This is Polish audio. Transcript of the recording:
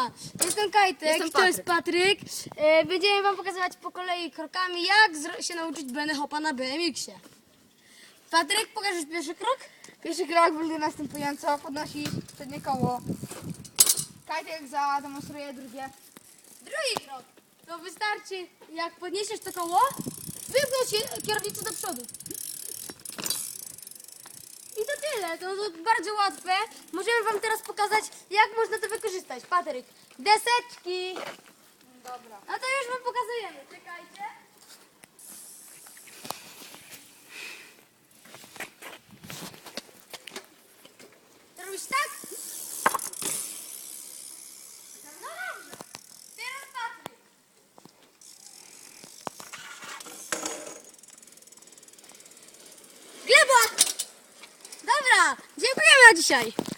Siema, jestem Kajtek Jestem to jest Patryk. E, będziemy wam pokazywać po kolei krokami, jak się nauczyć Hopa na BMX-ie. Patryk, pokażesz pierwszy krok? Pierwszy krok wygląda następująco. Podnosisz przednie koło. Kajtek zademonstruje drugie. Drugi krok. To wystarczy, jak podniesiesz to koło, wypchnąć kierownicę do przodu. I to tyle, to, to bardzo łatwe. Możemy wam teraz pokazać, jak można to wykorzystać. Patryk, deseczki. Dobra. No to już wam pokazujemy, czekajcie. Robisz tak? No dobrze. Teraz Patryk. Gleba! Dobra, dziękujemy na dzisiaj.